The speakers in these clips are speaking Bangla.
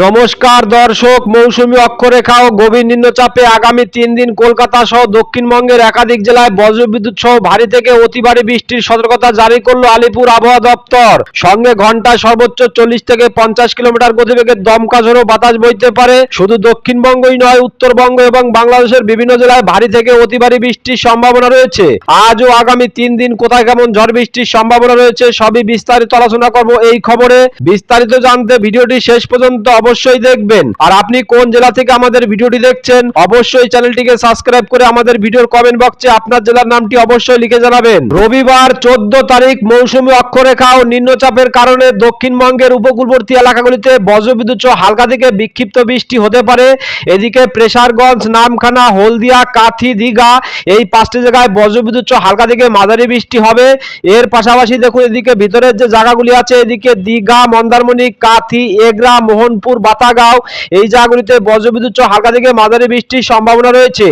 নমস্কার দর্শক, মৌসুমী অক্ষরেখা ও গভীর নিম্নচাপে আগামী তিন দিন কলকাতা সহ দক্ষিণবঙ্গের একাধিক জেলায় বজ্রবিদ্যুৎ সহ ভারী থেকে অতি ভারী বৃষ্টির সতর্কতা জারি করল আলিপুর আবহাওয়া দপ্তর। সঙ্গে ঘন্টায় সর্বোচ্চ চল্লিশ থেকে পঞ্চাশ কিলোমিটার গতিবেগে দমকা ঝোড়ো বাতাস বইতে পারে। শুধু দক্ষিণবঙ্গই নয়, উত্তরবঙ্গ এবং বাংলাদেশের বিভিন্ন জেলায় ভারী থেকে অতি ভারী বৃষ্টির সম্ভাবনা রয়েছে। আজ ও আগামী তিন দিন কোথায় কেমন ঝড় বৃষ্টির সম্ভাবনা রয়েছে, সবই বিস্তারিত আলোচনা করব এই খবরে। বিস্তারিত জানতে ভিডিওটি শেষ পর্যন্ত অবশ্যই দেখবেন। আর আপনি কোন জেলা থেকে আমাদের ভিডিওটি দেখছেন, অবশ্যই চ্যানেলটিকে সাবস্ক্রাইব করে আমাদের ভিডিওর কমেন্ট বক্সে আপনার জেলার নামটি অবশ্যই লিখে জানাবেন। রবিবার চোদ্দ তারিখ মৌসুমী অক্ষরেখা ও নিম্নচাপের কারণে দক্ষিণবঙ্গের উপকূলবর্তী এলাকাগুলিতে বজ্রবিদ্যুৎ হালকা থেকে বিক্ষিপ্ত বৃষ্টি হতে পারে। এদিকে প্রেসারগঞ্জ, নামখানা, হলদিয়া, কাথি, দীঘা এই পাঁচটি জায়গায় বজ্রবিদ্যুৎ হালকা থেকে মাঝারি বৃষ্টি হবে। এর পাশাপাশি দেখুন এদিকে ভিতরের যে জায়গাগুলি আছে, এদিকে দীঘা, মন্দারমণি, কাথি, এগরা মোহনপুর বাতাগাঁও, এই জায়গাগুলিতে বজ্রবিদ্যুৎ হালকা থেকে মাঝারি বৃষ্টির সম্ভাবনা রয়েছে।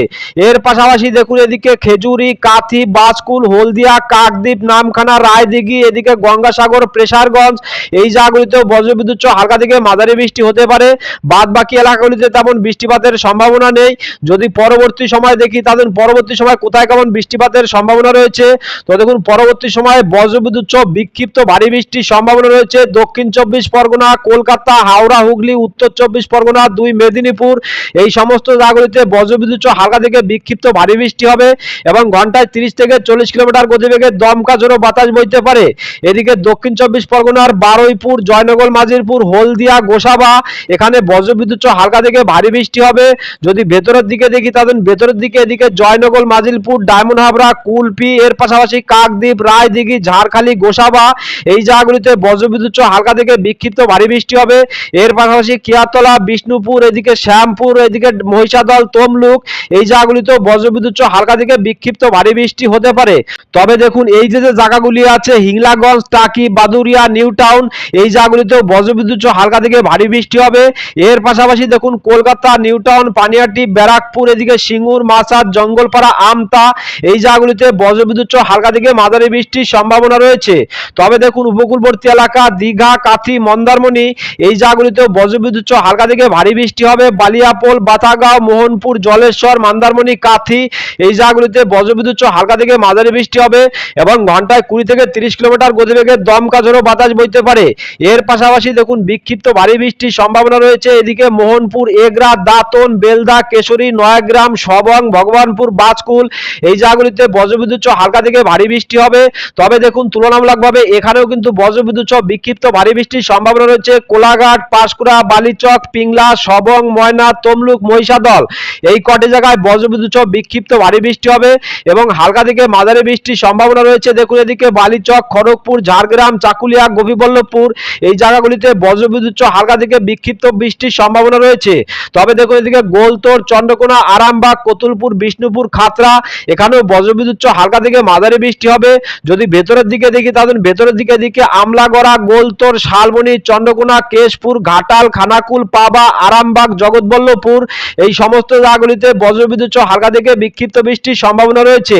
এর পাশাপাশি দেখুন এদিকে খেজুরি, কাথি বাজকুল হলদিয়া, কাকদ্বীপ, নামখানা, রায়দিঘি, এদিকে গঙ্গাসাগর, প্রেসারগঞ্জ, এই জায়গাগুলিতেও বজ্রবিদ্যুৎ হালকা থেকে মাঝারি বৃষ্টি হতে পারে। বাদ বাকি এলাকাগুলিতে তেমন বৃষ্টিপাতের সম্ভাবনা নেই। যদি পরবর্তী সময় দেখি তাদের পরবর্তী সময় কোথায় কেমন বৃষ্টিপাতের সম্ভাবনা রয়েছে? তো দেখুন, পরবর্তী সময়ে বজ্রবিদ্যুৎ বিক্ষিপ্ত ভারী বৃষ্টির সম্ভাবনা রয়েছে। দক্ষিণ চব্বিশ পরগনা, কলকাতা, হাওড়া, হুগলি উত্তর চব্বিশ পরগনা, দুই মেদিনীপুর। এই সমস্ত জায়গাগুলিতে বজ্রবিদ্যুৎ হালকা থেকে বিক্ষিপ্ত ভারী বৃষ্টি হবে এবং ঘন্টায় তিরিশ থেকে চল্লিশ কিলোমিটার গতিবেগে দমকা জোরো বাতাস বইতে পারে। এদিকে দক্ষিণ চব্বিশ পরগনার বারুইপুর, জয়নগর, মাজিরপুর, হলদিয়া, গোসাবা, এখানে বজ্রবিদ্যুৎ হালকা থেকে ভারী বৃষ্টি হবে। যদি ভেতরের দিকে দেখি তাদের ভেতরের দিকে এদিকে জয়নগর, মাজিলপুর, ডায়মন্ড হাবড়া, কুলপি, এর পাশাপাশি কাকদ্বীপ, রায়দিঘি, ঝাড়খালি, গোসাবা, এই জায়গাগুলিতে বজ্রবিদ্যুৎ হালকা থেকে বিক্ষিপ্ত ভারী বৃষ্টি হবে। এর পাশাপাশি কিয়াতলা বিষ্ণুপুর, এদিকে শ্যামপুর, এদিকে মহিষাদল, তমলুক, এই জায়গাগুলিতেও বজ্রবিদ্যুৎ হালকা থেকে বিক্ষিপ্ত ভারী বৃষ্টি হতে পারে। তবে দেখুন, এই যে যে জায়গাগুলি আছে, হিংলাগঞ্জ, টাকি, বাদুরিয়া নিউ টাউন এই জায়গাগুলিতেও বজ্রবিদ্যুৎ হালকা থেকে ভারী বৃষ্টি হবে। এর পাশাপাশি দেখুন, কলকাতা নিউ টাউন পানিয়াটি, ব্যারাকপুর, এদিকে সিঙ্গুর মাসাদ জঙ্গলপাড়া, আমতা, এই জায়গাগুলিতে বজ্রবিদ্যুৎ হালকা থেকে মাঝারি বৃষ্টির সম্ভাবনা রয়েছে। তবে দেখুন, উপকূলবর্তী এলাকা, দীঘা, কাথি, মন্দারমণি, এই জায়গাগুলিতেও বজ্রবিদ্যুৎ হালকা থেকে ভারী বৃষ্টি হবে। বালিয়াপোল, বাতাগাঁও, মোহনপুর, জলেশ্বর, মন্দারমণি, কাথি এই জায়গাগুলিতে বজ্রবিদ্যুৎ হালকা থেকে মাঝারি বৃষ্টি হবে এবং ঘন্টায় কুড়ি থেকে তিরিশ কিলোমিটার গতিবেগে দমকা ঝোড়ো বাতাস বইতে পারে। এর পাশাপাশি দেখুন, বিক্ষিপ্ত ভারী বৃষ্টির সম্ভাবনা রয়েছে। এদিকে মোহনপুর, এগরা, দাঁতন, বেলদা, কেশরী, নয়াগ্রাম, সবং, ভগবানপুর, বাজকুল এই জায়গাগুলিতে বজ্রবিদ্যুৎ হালকা থেকে ভারী বৃষ্টি হবে। তবে দেখুন, তুলনামূলকভাবে এখানেও কিন্তু বজ্রবিদ্যুৎ বিক্ষিপ্ত ভারী বৃষ্টির সম্ভাবনা রয়েছে। কোলাঘাট, পাঁশকুড়া বালিচক, পিংলা, সবং, ময়না, তমলুক, মহিষাদল। এই কটি জায়গায় বজ্রবিদ্যুৎ বিক্ষিপ্ত ভারী বৃষ্টি হবে এবং হালকা থেকে মাঝারি বৃষ্টির সম্ভাবনা রয়েছে। দেখুন এদিকে বালিচক, খড়গপুর, ঝাড়গ্রাম, চাকুলিয়া, গোপীবল্লভপুর, এই জায়গাগুলিতে বজ্রবিদ্যুৎ হালকা থেকে বিক্ষিপ্ত বৃষ্টির সম্ভাবনা রয়েছে। তবে দেখুন এদিকে গোলতোড় চন্দ্রকোনা, আরামবাগ, কতুলপুর, বিষ্ণুপুর খাতরা এখানেও বজ্রবিদ্যুৎ হালকা থেকে মাঝারি বৃষ্টি হবে। যদি ভেতরের দিকে দেখি তাদের ভেতরের দিকে দিকে আমলাগড়া গোলতোড় শালবনি, চন্দ্রকোনা, কেশপুর ঘাটাল খানাকুল, পাবা, আরামবাগ, জগৎবল্লভপুর, এই সমস্ত জায়গাগুলিতে বজ্রবিদ্যুৎ হালকা থেকে বিক্ষিপ্ত বৃষ্টির সম্ভাবনা রয়েছে।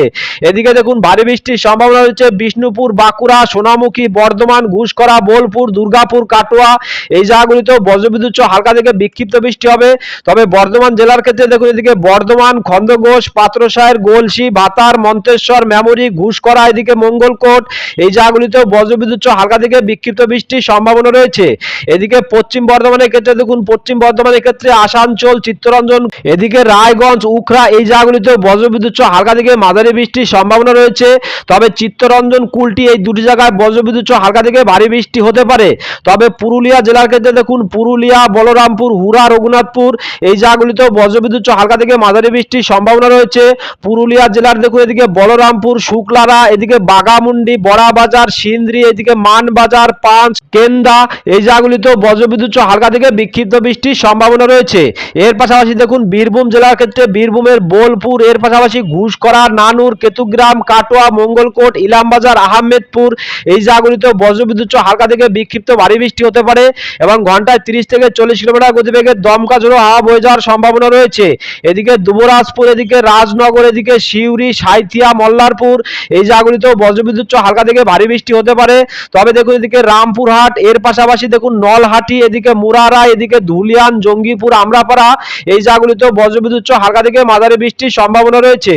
এদিকে দেখুন, ভারী বৃষ্টির সম্ভাবনা রয়েছে বিষ্ণুপুর, বাঁকুড়া, সোনামুখী, বর্ধমান ঘুষকরা বোলপুর, দুর্গাপুর, কাটোয়া। এই জায়গাগুলিতেও বজ্রবিদ্যুৎ হালকা থেকে বিক্ষিপ্ত বৃষ্টি হবে। তবে বর্ধমান জেলার ক্ষেত্রে দেখুন, এদিকে বর্ধমান খন্দঘোষ পাত্রসায়ের গোলসি ভাতার মন্তেশ্বর, মেমরি ঘুষকরা এদিকে মঙ্গলকোট। এই জায়গাগুলিতেও বজ্রবিদ্যুৎ হালকা থেকে বিক্ষিপ্ত বৃষ্টির সম্ভাবনা রয়েছে। এদিকে পশ্চিম বর্ধমানের ক্ষেত্রে দেখুন, পশ্চিম বর্ধমানের ক্ষেত্রে আসানসোল, চিত্তরঞ্জন, এদিকে রায়গঞ্জ উখরা এই জায়গাগুলিতে বজ্রবিদ্যুৎ হালকা থেকে মাঝারি বৃষ্টির সম্ভাবনা রয়েছে। তবে চিত্তরঞ্জন, কুলটি এই দুটি জায়গায় বজ্রবিদ্যুৎ হালকা থেকে ভারী বৃষ্টি হতে পারে। তবে পুরুলিয়া জেলার ক্ষেত্রে দেখুন, পুরুলিয়া, বলরামপুর হুরা রঘুনাথপুর, এই জায়গাগুলিতেও বজ্রবিদ্যুৎ হালকা থেকে মাঝারি বৃষ্টির সম্ভাবনা রয়েছে। পুরুলিয়া জেলার দেখুন, এদিকে বলরামপুর, শুক্লারা, এদিকে বাগামুন্ডি বড়াবাজার, সিন্দ্রি, এদিকে মানবাজার, পাঁচ, কেন্দা, এই জায়গাগুলিতেও বজ্রবিদ্যুৎ হালকা থেকে বিক্ষিপ্ত বৃষ্টির সম্ভাবনা রয়েছে। এর পাশাপাশি দেখুন, বীরভূম জেলার ক্ষেত্রে বীরভূমের বোলপুর, এর পাশাপাশি ঘুষকরা নানুর, কেতুগ্রাম, কাটোয়া, মঙ্গলকোট, ইলামবাজার, আহমেদপুর, এই জায়গাগুলিতেও বজ্রবিদ্যুৎ হালকা থেকে বিক্ষিপ্ত ভারী বৃষ্টি হতে পারে এবং ঘন্টায় তিরিশ থেকে চল্লিশ কিলোমিটার গতিবেগে দমকা ঝোড়ো হাওয়া বয়ে যাওয়ার সম্ভাবনা রয়েছে। এদিকে দুবরাজপুর, এদিকে রাজনগর, এদিকে শিউরি সাঁইথিয়া, মল্লারপুর, এই জায়গাগুলিতেও বজ্রবিদ্যুৎ হালকা থেকে ভারী বৃষ্টি হতে পারে। তবে দেখুন, এদিকে রামপুরহাট, এর পাশাপাশি দেখুন, নলহাটি, এদিকে মুরারা, এদিকে ধুলিয়ান, জঙ্গিপুর, আমরাপাড়া, এই জায়গাগুলিতেও বজ্রবিদ্যুৎ হালকা থেকে মাঝারি বৃষ্টির সম্ভাবনা রয়েছে।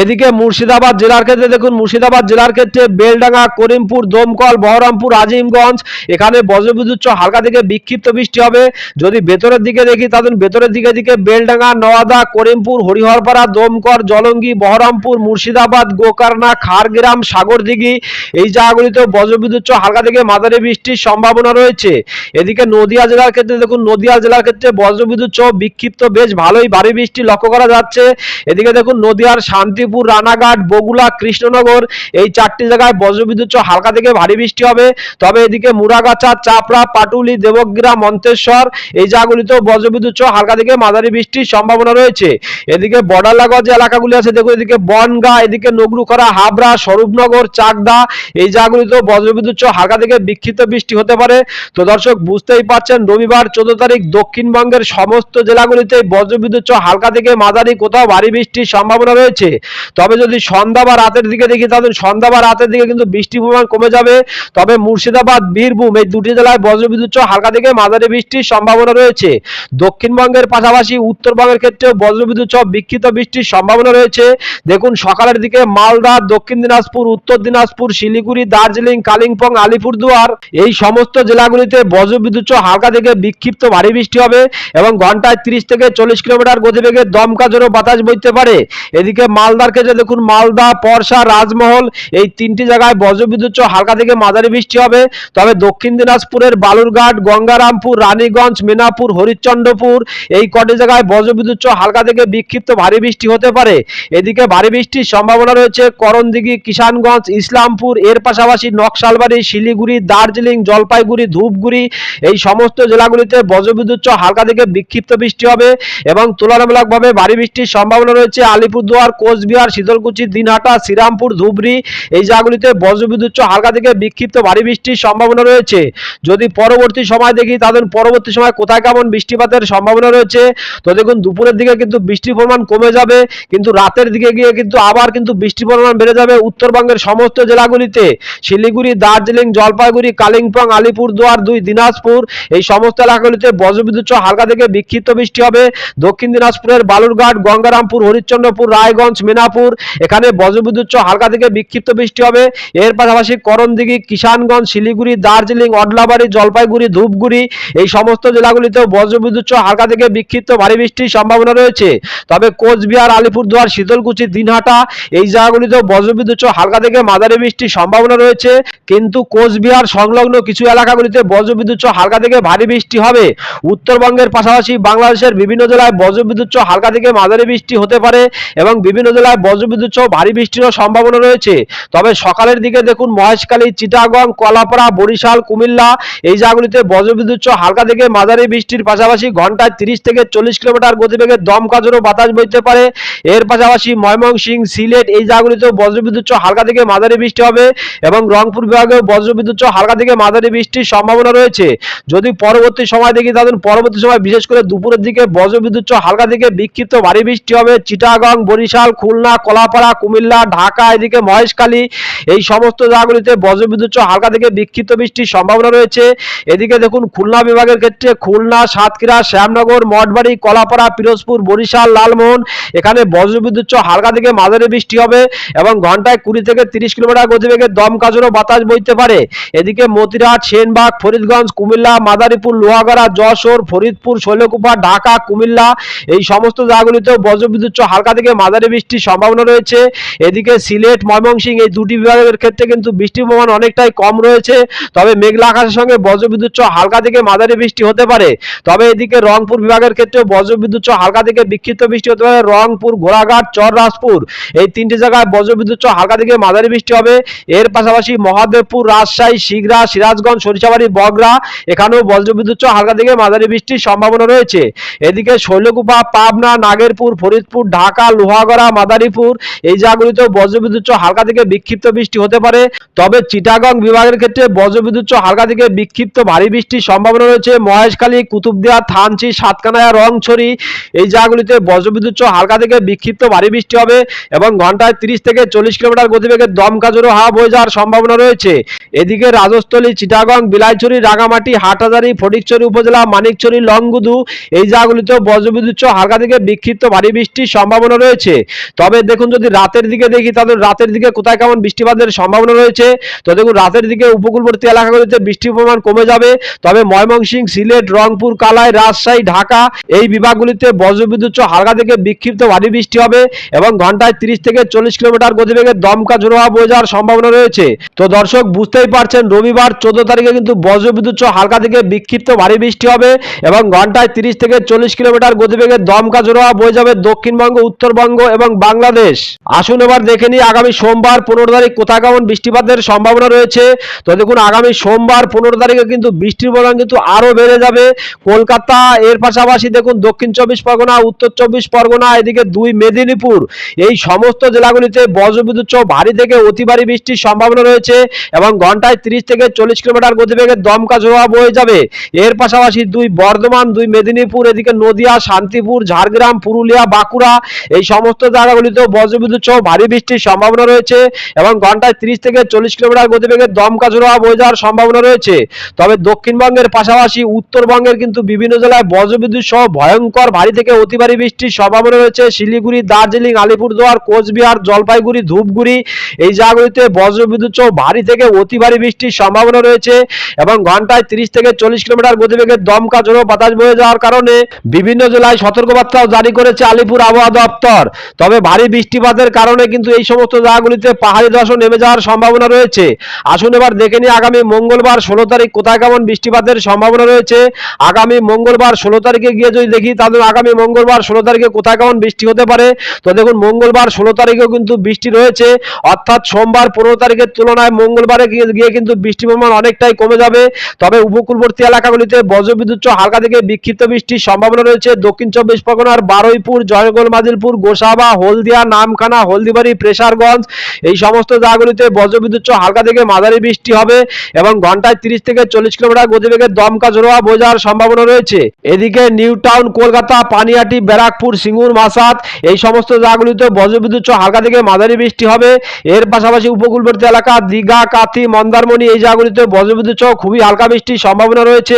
এদিকে মুর্শিদাবাদ জেলার ক্ষেত্রে দেখুন, মুর্শিদাবাদ জেলার ক্ষেত্রে বেলডাঙ্গা, করিমপুর, দমকল, বহরমপুর আজিমগঞ্জ এখানে বজ্রবিদ্যুৎ হালকা থেকে বিক্ষিপ্ত বৃষ্টি হবে। যদি ভেতরের দিকে দেখি, তাহলে ভেতরের দিকে দিকে বেলডাঙ্গা, নওয়াদা, করিমপুর, হরিহরপাড়া দমকর জলঙ্গি, বহরমপুর, মুর্শিদাবাদ, গোকারনা খারগ্রাম সাগরদিঘি, এই জায়গাগুলিতেও বজ্রবিদ্যুৎ হালকা থেকে মাঝারি বৃষ্টির সম্ভাবনা রয়েছে। এদিকে নদিয়া জেলার ক্ষেত্রে দেখুন, নদিয়া জেলার ক্ষেত্রে বজ্রবিদ্যুৎ সহ বিক্ষিপ্ত, বেশ ভালোই ভারী বৃষ্টি লক্ষ্য করা যাচ্ছে। এদিকে দেখুন, নদিয়ার শান্তিপুর, রানাঘাট বগুলা কৃষ্ণনগর, এই চারটি জায়গায় বজ্রবিদ্যুৎ সহ হালকা থেকে ভারী বৃষ্টি হবে। তবে এদিকে মুরাগাছা চাপড়া, পাটুলি দেবগ্রাম মন্তেশ্বর, এই জায়গাগুলিতেও বজ্রবিদ্যুৎ সহ হালকা থেকে মাঝারি বৃষ্টির সম্ভাবনা রয়েছে। এদিকে বর্ডার যে এলাকাগুলি আছে, দেখুন, এদিকে বনগা, এদিকে নগরুখরা, হাবড়া, স্বরূপনগর, চাকদা, এই জায়গাগুলিতেও বজ্রবিদ্যুৎ সহ হালকা থেকে বিক্ষিপ্ত বৃষ্টি হতে পারে। তো দর্শক, বুঝতেই পারছেন রবিবার চোদ্দ তারিখ দক্ষিণবঙ্গের সমস্ত জেলাগুলিতে বজ্রবিদ্যুৎ হালকা থেকে মাঝারি, কোথাও ভারী বৃষ্টির সম্ভাবনা রয়েছে। তবে যদি সন্ধ্যা বা রাতের দিকে দেখি, তাহলে সন্ধ্যা বা রাতের দিকে কিন্তু বৃষ্টির পরিমাণ কমে যাবে। তবে মুর্শিদাবাদ, বীরভূম এই দুটি জেলায় বজ্রবিদ্যুৎ হালকা থেকে মাঝারি বৃষ্টির সম্ভাবনা রয়েছে। দক্ষিণবঙ্গের পাশাপাশি উত্তরবঙ্গের ক্ষেত্রেও বজ্রবিদ্যুৎ সহ বিক্ষিপ্ত বৃষ্টির সম্ভাবনা রয়েছে। দেখুন, সকালের দিকে মালদা, দক্ষিণ দিনাজপুর, উত্তর দিনাজপুর, শিলিগুড়ি, দার্জিলিং, কালিম্পং, আলিপুরদুয়ার এই সমস্ত জেলাগুলিতে বজ্রবিদ্যুৎ হালকা বিক্ষিপ্ত ভারী বৃষ্টি হবে এবং ঘন্টায় তিরিশ থেকে চল্লিশ কিলোমিটার গতিবেগে দমকা জোরও বাতাস বইতে পারে। এদিকে মালদার ক্ষেত্রে দেখুন, মালদা পরশা রাজমহল, এই তিনটি জায়গায় বজ্রবিদ্যুৎ হালকা থেকে মাঝারি বৃষ্টি হবে। তবে দক্ষিণ দিনাজপুরের বালুরঘাট, গঙ্গারামপুর, রানীগঞ্জ, মেনাপুর, হরিশ্চন্দ্রপুর, এই কটি জায়গায় বজ্রবিদ্যুৎ হালকা থেকে বিক্ষিপ্ত ভারী বৃষ্টি হতে পারে। এদিকে ভারী বৃষ্টির সম্ভাবনা রয়েছে করণদিঘি, কিষানগঞ্জ, ইসলামপুর, এর পাশাপাশি নকশালবাড়ি, শিলিগুড়ি, দার্জিলিং, জলপাইগুড়ি, ধূপগুড়ি, এই সমস্ত জেলাগুলিতে বজ্রবিদ্যুৎ হালকা থেকে বিক্ষিপ্ত বৃষ্টি হবে এবং তুলনামূলকভাবে ভারী বৃষ্টির সম্ভাবনা রয়েছে। আলিপুরদুয়ার, কোচবিহার, শীতলকুচি, দিনহাটা, শ্রীরামপুর, ধুবড়ি এই জায়গাগুলিতে বজ্রবিদ্যুৎ হালকা থেকে বিক্ষিপ্ত ভারী বৃষ্টির সম্ভাবনা রয়েছে। যদি পরবর্তী সময় দেখি তাদের পরবর্তী সময় কোথায় কেমন বৃষ্টিপাতের সম্ভাবনা রয়েছে। তো দেখুন, দুপুরের দিকে কিন্তু বৃষ্টির পরিমাণ কমে যাবে, কিন্তু রাতের দিকে গিয়ে কিন্তু আবার কিন্তু বৃষ্টির পরিমাণ বেড়ে যাবে উত্তরবঙ্গের সমস্ত জেলাগুলিতে। শিলিগুড়ি, দার্জিলিং, জলপাইগুড়ি, কালিম্পং, আলিপুরদুয়ার, দুই দিনাজপুর এই সমস্ত এলাকাগুলিতে বজ্রবিদ্যুৎ সহ হালকা থেকে বিক্ষিপ্ত বৃষ্টি হবে। দক্ষিণ দিনাজপুরের বালুরঘাট, গঙ্গারামপুর, হরিশ্চন্দ্রপুর, রায়গঞ্জ, মেনাপুর, এখানে বজ্রবিদ্যুৎ সহ হালকা থেকে বিক্ষিপ্ত বৃষ্টি হবে। এর পাশাপাশি করণদিঘি, কিষানগঞ্জ, শিলিগুড়ি, দার্জিলিং, অডলাবাড়ি, জলপাইগুড়ি, ধূপগুড়ি এই সমস্ত জেলাগুলিতেও বজ্রবিদ্যুৎ সহ হালকা থেকে বিক্ষিপ্ত ভারী বৃষ্টির সম্ভাবনা রয়েছে। তবে কোচবিহার, আলিপুরদুয়ার, শীতলকুচি, দিনহাটা এই জায়গাগুলিতেও বজ্রবিদ্যুৎ সহ হালকা থেকে মাঝারি বৃষ্টির সম্ভাবনা রয়েছে। কিন্তু কোচবিহার সংলগ্ন কিছু এলাকাগুলিতে বজ্রবিদ্যুৎ সহ হালকা থেকে ভারী বৃষ্টি হবে। উত্তরবঙ্গের পাশাপাশি বাংলাদেশের বিভিন্ন জেলায় বজ্রবিদ্যুৎ সহ হালকা থেকে মাঝারি বৃষ্টি হতে পারে এবং বিভিন্ন জেলায় বজ্রবিদ্যুৎ সহ ভারী বৃষ্টিরও সম্ভাবনা রয়েছে। তবে সকালের দিকে দেখুন মহেশখালী, চিটাগং, কলাপাড়া, বরিশাল, কুমিল্লা এই জায়গাগুলিতে বজ্রবিদ্যুৎ সহ হালকা থেকে মাঝারি বৃষ্টির পাশাপাশি ঘন্টায় তিরিশ থেকে চল্লিশ কিলোমিটার গতিবেগে দমকা বাতাস বইতে পারে। এর পাশাপাশি ময়মনসিং, সিলেট এই জায়গাগুলিতেও বজ্রবিদ্যুৎ সহ হালকা থেকে মাঝারি বৃষ্টি হবে এবং রংপুর বিভাগেও বজ্রবিদ্যুৎ সহ হালকা থেকে মাঝারি বৃষ্টির সম্ভাবনা রয়েছে। যদি পরবর্তী সময় দেখি তাহলে পরবর্তী সময়, বিশেষ করে দুপুরের দিকে বজ্রবিদ্যুৎ হালকা থেকে বিক্ষিপ্ত ভারী বৃষ্টি হবে। চিটাগং, বরিশাল, খুলনা, কলাপাড়া, কুমিল্লা, ঢাকা, এদিকে মহেশখালী, এই সমস্ত জায়গাগুলিতে বজ্রবিদ্যুৎ হালকা থেকে বিক্ষিপ্ত বৃষ্টির সম্ভাবনা রয়েছে। এদিকে দেখুন, খুলনা বিভাগের ক্ষেত্রে খুলনা, সাতক্ষীরা, শ্যামনগর, মঠবাড়ি, কলাপাড়া, পিরোজপুর, বরিশাল, লালমোহন, এখানে বজ্রবিদ্যুৎ হালকা থেকে মাঝারি বৃষ্টি হবে এবং ঘন্টায় কুড়ি থেকে তিরিশ কিলোমিটার গতিবেগে দমকাজেরও বাতাস বইতে পারে। এদিকে মতিরাট, সেনবাগ, ফরিদগঞ্জ, কুমিল্লা, মাদারীপুর লোহাগড়া, যশোর, ফরিদপুর, শৈলকুপা, ঢাকা, কুমিল্লা, এই সমস্ত জায়গাগুলিতেও বজ্রবিদ্যুৎ হালকা থেকে মাঝারি বৃষ্টির সম্ভাবনা রয়েছে। এদিকে সিলেট, ময়মনসিংহ এই দুটি বিভাগের ক্ষেত্রে কিন্তু বৃষ্টির পরিমাণ অনেকটাই কম রয়েছে। তবে মেঘলা আকাশের সঙ্গে বজ্রবিদ্যুৎ হালকা থেকে মাঝারি বৃষ্টি হতে পারে। তবে এদিকে রংপুর বিভাগের ক্ষেত্রে বজ্রবিদ্যুৎ হালকা থেকে বিক্ষিপ্ত বৃষ্টি হতে পারে। রংপুর ঘোড়াঘাট চররাজপুর এই তিনটি জায়গায় বজ্রবিদ্যুৎ হালকা থেকে মাঝারি বৃষ্টি হবে। এর পাশাপাশি মহাদেবপুর, রাজশাহী, শিগরা, সিরাজগঞ্জ, সরিষাবাড়ি বগরা এখানেও বজ্রবিদ্যুৎ সহ হালকা থেকে মাঝারি বৃষ্টির সম্ভাবনা রয়েছে। এদিকে শৈলকুপা, পাবনা, নাগেরপুর, ফরিদপুর, ঢাকা, লোহাগড়া, মাদারীপুর, এই জায়গাগুলিতেও বজ্রবিদ্যুৎ সহ হালকা থেকে বিক্ষিপ্ত বৃষ্টি হতে পারে। তবে চিটাগং বিভাগের ক্ষেত্রে বজ্রবিদ্যুৎ সহ হালকা থেকে বিক্ষিপ্ত ভারী বৃষ্টির সম্ভাবনা রয়েছে। মহেশখালী, কুতুবদিয়া, থানচি, সাতকানায়া, রংছড়ি এই জায়গাগুলিতে বজ্রবিদ্যুৎ সহ হালকা থেকে বিক্ষিপ্ত ভারী বৃষ্টি হবে এবং ঘন্টায় তিরিশ থেকে চল্লিশ কিলোমিটার গতিবেগে দমকা জোরো হাওয়া বয়ে যাওয়ার সম্ভাবনা রয়েছে। এদিকে রাজস্থলী, চিটাগং, বিলাইছড়ি রাঙামাটি হাটহাজারি ফটিকছড়ি উপজেলা মানিকছড়ি লংগুদু, এই জায়গাগুলিতেও বজ্রবিদ্যুৎ সহ হালকা থেকে বিক্ষিপ্ত ভারী বৃষ্টির সম্ভাবনা রয়েছে। তবে দেখুন যদি রাতের দিকে দেখি, তাহলে রাতের দিকে কোথায় কেমন বৃষ্টিপাতের সম্ভাবনা রয়েছে? তো দেখুন রাতের দিকে উপকূলবর্তী এলাকাগুলিতে বৃষ্টির পরিমাণ কমে যাবে। তবে ময়মনসিংহ, সিলেট, রংপুর, কালাই, রাজশাহী, ঢাকা এই বিভাগগুলিতে বজ্রবিদ্যুৎ সহ হালকা থেকে বিক্ষিপ্ত ভারী বৃষ্টি হবে এবং ঘন্টায় তিরিশ থেকে চল্লিশ কিলোমিটার গতিবেগে দমকা ঝোড়ো হাওয়া বয়ে যাওয়ার সম্ভাবনা রয়েছে। তো দর্শক, বুঝতেই পারছেন, রবিবার চোদ্দ তারিখে কিন্তু বজ্রবিদ্যুৎ সহ হালকা থেকে বিক্ষিপ্ত ভারী বৃষ্টি হবে এবং ঘন্টায় তিরিশ থেকে চল্লিশ কিলোমিটার গতিবেগে দমকা হাওয়া বয়ে যাবে দক্ষিণবঙ্গ, উত্তরবঙ্গ এবং বাংলাদেশ। আসুন এবার দেখে নিই আগামী সোমবার পনেরো তারিখ কোথায় কেমন বৃষ্টিপাতের সম্ভাবনা রয়েছে। তো দেখুন, আগামী সোমবার পনেরো তারিখে কিন্তু বৃষ্টির পরিমাণ কিন্তু আরও বেড়ে যাবে। কলকাতা, এর পাশাপাশি দেখুন, দক্ষিণ চব্বিশ পরগনা, উত্তর চব্বিশ পরগনা, এদিকে দুই মেদিনীপুর। এই সমস্ত জেলাগুলিতে বজ্রবিদ্যুৎ সহ ভারী থেকে অতি ভারী বৃষ্টির সম্ভাবনা রয়েছে এবং ঘন্টায় তিরিশ থেকে চল্লিশ কিলোমিটার গতিবেগে দমকা ঝোড়া বয়ে যাবে। এর পাশাপাশি দুই বর্ধমান, দুই মেদিনীপুর, এদিকে নদিয়া, শান্তিপুর, ঝাড়গ্রাম, পুরুলিয়া, বাঁকুড়া, এই সমস্ত জায়গাগুলিতেও বজ্রবিদ্যুৎ সহ ভারী বৃষ্টির সম্ভাবনা রয়েছে এবং ঘন্টায় তিরিশ থেকে চল্লিশ কিলোমিটার গতিবেগে দমকা ঝোড়া বয়ে যাওয়ার সম্ভাবনা রয়েছে। তবে দক্ষিণবঙ্গের পাশাপাশি উত্তরবঙ্গের কিন্তু বিভিন্ন জেলায় বজ্রবিদ্যুৎ সহ ভয়ঙ্কর ভারী থেকে অতি ভারী বৃষ্টির সম্ভাবনা রয়েছে। শিলিগুড়ি, দার্জিলিং, আলিপুরদুয়ার, কোচবিহার, জলপাইগুড়ি, ধূপগুড়ি এই জায়গাগুলিতে বজ্রবিদ্যুৎ সহ ভারী থেকে অতি ভারী বৃষ্টির সম্ভাবনা রয়েছে এবং ঘন্টায় তিরিশ থেকে চল্লিশ কিলোমিটার গতিবেগে দমকা ঝোড়ো বাতাস বয়ে যাওয়ার কারণে বিভিন্ন জেলায় সতর্কবার্তাও জারি করেছে আলিপুর আবহাওয়া দপ্তর। তবে ভারী বৃষ্টিপাতের কারণে কিন্তু এই সমস্ত জায়গাগুলিতে পাহাড়ি ধসও নেমে যাওয়ার সম্ভাবনা রয়েছে। আসুন এবার দেখে নিই আগামী মঙ্গলবার ষোলো তারিখ কোথায় কেমন বৃষ্টিপাতের সম্ভাবনা রয়েছে। আগামী মঙ্গলবার ষোলো তারিখে গিয়ে যদি দেখি, তাহলে আগামী মঙ্গলবার ষোলো তারিখে কোথায় কেমন বৃষ্টি হতে পারে? তো দেখুন, মঙ্গলবার ষোলো তারিখেও কিন্তু বৃষ্টি রয়েছে। অর্থাৎ সোমবার পনেরো তারিখের তুলনায় মঙ্গলবারে গিয়ে কিন্তু বৃষ্টির পরিমাণ অনেকটাই কমে যাবে। তবে উপকূলবর্তী এলাকাগুলিতে বজ্রবিদ্যুৎ হালকা থেকে বিক্ষিপ্ত বৃষ্টির সম্ভাবনা রয়েছে। দক্ষিণ চব্বিশ পরগনার বারুইপুর জয়গোল মাদিলপুর, গোসাবা, হলদিয়া, নামখানা, হলদিবাড়ি, প্রেসারগঞ্জ এই সমস্ত জায়গাগুলিতে বজ্রবিদ্যুৎ হালকা থেকে মাঝারি বৃষ্টি হবে এবং ঘন্টায় তিরিশ থেকে চল্লিশ কিলোমিটার গতিবেগে দমকা জোড়া বোঝার সম্ভাবনা রয়েছে। এদিকে নিউ টাউন, কলকাতা, পানিয়াটি, ব্যারাকপুর, সিঙ্গুর মাসাত এই সমস্ত জায়গাগুলিতে বজ্রবিদ্যুৎ হালকা থেকে মাঝারি বৃষ্টি হবে। এর পাশাপাশি উপকূলবর্তী এলাকা দীঘা, কাথি, মন্দারমণি এই জায়গাগুলিতে বজ্রবিদ্যুৎ খুবই হালকা বৃষ্টির সম্ভাবনা রয়েছে।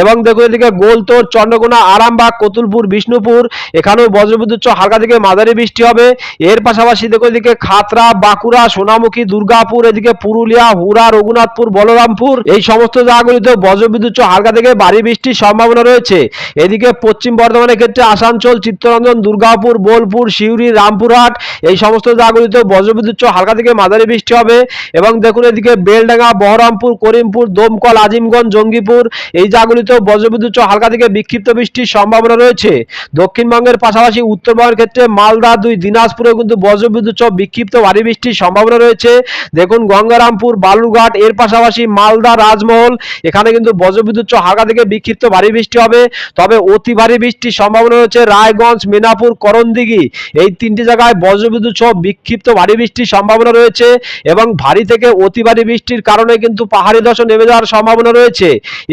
এবং দেখুন এদিকে গোলতোর, চন্দ্রকোনা, আরামবাগ, কতুলপুর, বিষ্ণুপুর, এখানেও বজ্রবিদ্যুৎ হালকা থেকে মাঝারি বৃষ্টি হবে। এর পাশাপাশি দেখুন এদিকে খাতরা বাঁকুড়া, সোনামুখী, দুর্গাপুর, এদিকে পুরুলিয়া হুরা রঘুনাথপুর, বলরামপুর, এই সমস্ত জায়গাগুলিতে বজ্রবিদ্যুৎ হালকা থেকে ভারী বৃষ্টির সম্ভাবনা রয়েছে। এদিকে পশ্চিম বর্ধমানের ক্ষেত্রে আসানসোল, চিত্তরঞ্জন, দুর্গাপুর, বোলপুর, সিউড়ি, রামপুরহাট, এই সমস্ত জায়গাগুলিতে বজ্রবিদ্যুৎ হালকা থেকে মাঝারি বৃষ্টি হবে। এবং দেখুন এদিকে বেলডাঙ্গা, বহরমপুর, করিমপুর, দমকল, আজিমগঞ্জ, জঙ্গিপুর এই জায়গাগুলিতেও বজ্রবিদ্যুৎ সহ হালকা থেকে বিক্ষিপ্ত বৃষ্টির সম্ভাবনা রয়েছে। দক্ষিণবঙ্গের পাশাপাশি উত্তরবঙ্গের ক্ষেত্রে মালদা দুই, দিনাজপুরে কিন্তু বজ্রবিদ্যুৎ সহ বিক্ষিপ্ত ভারী বৃষ্টির সম্ভাবনা রয়েছে। দেখুন গঙ্গারামপুর, বালুরঘাট, এর পাশাপাশি মালদা, রাজমহল, এখানে কিন্তু বজ্রবিদ্যুৎ সহ হালকা থেকে বিক্ষিপ্ত ভারী বৃষ্টি হবে। তবে অতি ভারী বৃষ্টির সম্ভাবনা রয়েছে রায়গঞ্জ মেনাপুর করণদিঘি। এই তিনটি জায়গায় বজ্রবিদ্যুৎ সহ বিক্ষিপ্ত ভারী বৃষ্টির সম্ভাবনা রয়েছে এবং ভারী থেকে অতি ভারী বৃষ্টির কারণে কিন্তু পাহাড়ি ধসও নেমে যাওয়ার সম্ভাবনা রয়েছে।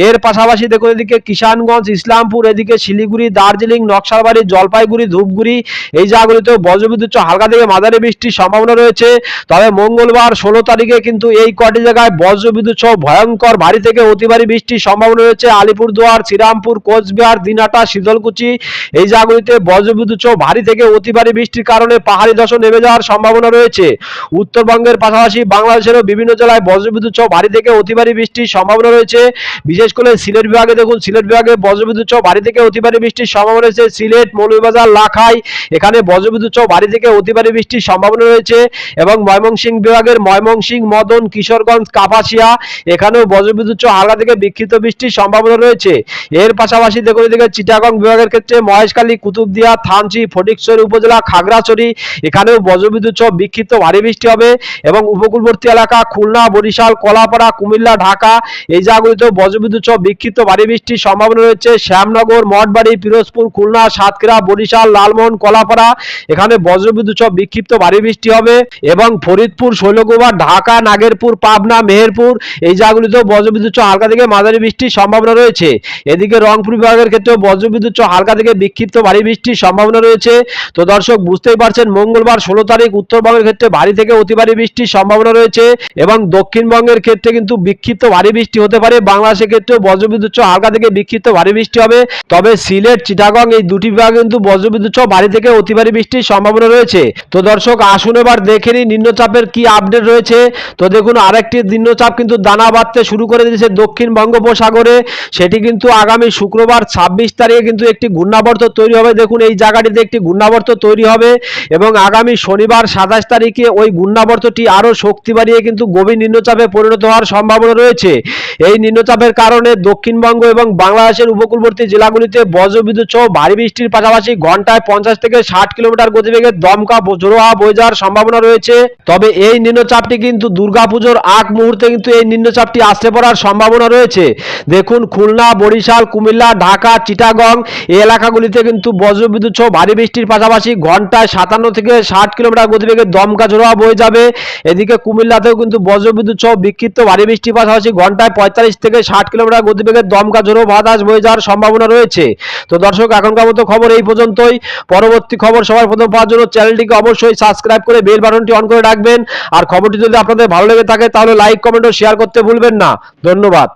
এর পাশাপাশি দেখুন এদিকে কিষানগঞ্জ, ইসলামপুর, এদিকে শিলিগুড়ি, দার্জিলিং, নকশালবাড়ি, জলপাইগুড়ি, ধূপগুড়ি, এই জায়গাগুলিতেও বজ্রবিদ্যুৎ হালকা থেকে মাঝারি বৃষ্টির সম্ভাবনা রয়েছে। তবে মঙ্গলবার ষোলো তারিখে কিন্তু এই কটি জায়গায় বজ্রবিদ্যুৎ সহ ভয়ঙ্কর ভারী থেকে অতি ভারী বৃষ্টির সম্ভাবনা রয়েছে। আলিপুরদুয়ার, শ্রীরামপুর, কোচবিহার দিনাটা শীতলকুচি, এই জায়গাগুলিতে বজ্রবিদ্যুৎ সহ ভারী থেকে অতি ভারী বৃষ্টির কারণে পাহাড়ি ধসও নেমে যাওয়ার সম্ভাবনা রয়েছে। উত্তরবঙ্গের পাশাপাশি বাংলাদেশেরও বিভিন্ন জেলায় বজ্রবিদ্যুৎ সহ ভারী থেকে অতি ভারী বৃষ্টির সম্ভাবনা রয়েছে। বিশেষ করে সিলেট বিভাগে দেখুন, সিলেট বিভাগে বজ্রবিদ্যুৎ সহ ভারী থেকে অতি বৃষ্টির সম্ভাবনা রয়েছে। সিলেট মৌলভীবাজার, লাখাই, এখানে বজ্রবিদ্যুৎ সহ ভারী থেকে অতি বৃষ্টির সম্ভাবনা রয়েছে এবং ময়মনসিংহ বিভাগের ময়মনসিংহ, মদন, কিশোরগঞ্জ, কাপাসিয়া, এখানেও বজ্রবিদ্যুৎ সহ হালকা থেকে বিক্ষিপ্ত বৃষ্টির সম্ভাবনা রয়েছে। এর পাশাপাশি দেখুন এদিকে চিটাগং বিভাগের ক্ষেত্রে মহেশখালী, কুতুবদিয়া, থানচি, ফটিকছড়ি উপজেলা, খাগড়াছড়ি, এখানেও বজ্রবিদ্যুৎ সহ বিক্ষিপ্ত ভারী বৃষ্টি হবে এবং উপকূলবর্তী এলাকা খুলনা, বরিশাল, কলাপাড়া, কুমিল্লা, ঢাকা এই জায়গাগুলিতেও বজ্রবিদ্যুৎ সহ বিক্ষিপ্ত ভারী বৃষ্টির সম্ভাবনা রয়েছে। শ্যামনগর, মঠবাড়ি, পিরোজপুর, খুলনা, সাতক্ষীরা, বরিশাল, লালমোহন, কলাপাড়া, এখানে বজ্রবিদ্যুৎ সহ বিক্ষিপ্ত ভারী বৃষ্টি হবে এবং ফরিদপুর শৈলকুমার ঢাকা, নাগেরপুর, পাবনা, মেহেরপুর, এই জায়গাগুলিতেও বজ্রবিদ্যুৎ সহ হালকা থেকে মাঝারি বৃষ্টির সম্ভাবনা রয়েছে। এদিকে রংপুর বিভাগের ক্ষেত্রেও বজ্রবিদ্যুৎ সহ হালকা থেকে বিক্ষিপ্ত ভারী বৃষ্টির সম্ভাবনা রয়েছে। তো দর্শক, বুঝতেই পারছেন, মঙ্গলবার ষোলো তারিখ উত্তরবঙ্গের ক্ষেত্রে ভারী থেকে অতি ভারী বৃষ্টির সম্ভাবনা রয়েছে এবং দক্ষিণবঙ্গের ক্ষেত্রে কিন্তু বিক্ষিপ্ত ভারী বৃষ্টি হতে পারে। বাংলাদেশের ক্ষেত্রেও বজ্রবিদ্যুৎ সহ হালকা থেকে বিক্ষিপ্ত ভারী বৃষ্টি হবে। তবে সিলেট, চিটাগং এই দুটি বিভাগে কিন্তু বজ্রবিদ্যুৎ সহ ভারী থেকে অতি ভারী বৃষ্টির সম্ভাবনা রয়েছে। তো দর্শক, আসুন এবার দেখে নিই নিম্নচাপের কি আপডেট রয়েছে। তো দেখুন, আরেকটি নিম্নচাপ কিন্তু দানা বাঁধতে শুরু করে দিয়েছে দক্ষিণ বঙ্গোপসাগরে। সেটি কিন্তু আগামী শুক্রবার ছাব্বিশ তারিখে কিন্তু একটি ঘূর্ণাবর্ত তৈরি হবে। দেখুন, এই জায়গাটিতে একটি ঘূর্ণাবর্ত তৈরি হবে এবং আগামী শনিবার সাতাশ তারিখে ওই ঘূর্ণাবর্তটি আরও শক্তি বাড়িয়ে কিন্তু গভীর নিম্নচাপে পরিণত হওয়ার সম্ভাবনা রয়েছে। এই নিম্নচাপের কারণে দক্ষিণবঙ্গ এবং বাংলাদেশের উপকূলবর্তী জেলাগুলিতে বজ্রবিদ্যুৎ সহ ভারী বৃষ্টির পাশাপাশি ঘন্টায় পঞ্চাশ থেকে ষাট কিলোমিটার গতিবেগে দমকা জোরো হাওয়া বয়ে যাওয়ার সম্ভাবনা রয়েছে। তবে এই নিম্নচাপটি কিন্তু দুর্গাপুজোর আগ মুহূর্তে কিন্তু এই নিম্নচাপটি আসতে পড়ার সম্ভাবনা রয়েছে। দেখুন, খুলনা, বরিশাল, কুমিল্লা, ঢাকা, চিটাগং এই এলাকাগুলিতে কিন্তু বজ্রবিদ্যুৎ সহ ভারী বৃষ্টির পাশাপাশি ঘন্টায় সাতান্ন থেকে ষাট কিলোমিটার গতিবেগে দমকা জোড়া বয়ে যাবে। এদিকে কুমিল্লাতেও কিন্তু বজ্রবিদ্যুৎ সহ বিক্ষিপ্ত ভারী বৃষ্টির পাশাপাশি ঘন্টায় পঁয়তাল্লিশ থেকে ষাট কিলোমিটার গতিবেগে দমকা জোরো বাতাস বয়ে যাওয়ার সম্ভাবনা রয়েছে। তো দর্শক, এখনকার মতো খবর এই পর্যন্তই। পরবর্তী খবর সবার প্রথম পাওয়ার জন্য চ্যানেলটিকে অবশ্যই সাবস্ক্রাইব করে বেল বাটনটি অন করে রাখবেন। আর খবরটি যদি আপনাদের ভালো লেগে থাকে, তাহলে লাইক কমেন্ট ও শেয়ার করতে ভুলবেন না। ধন্যবাদ।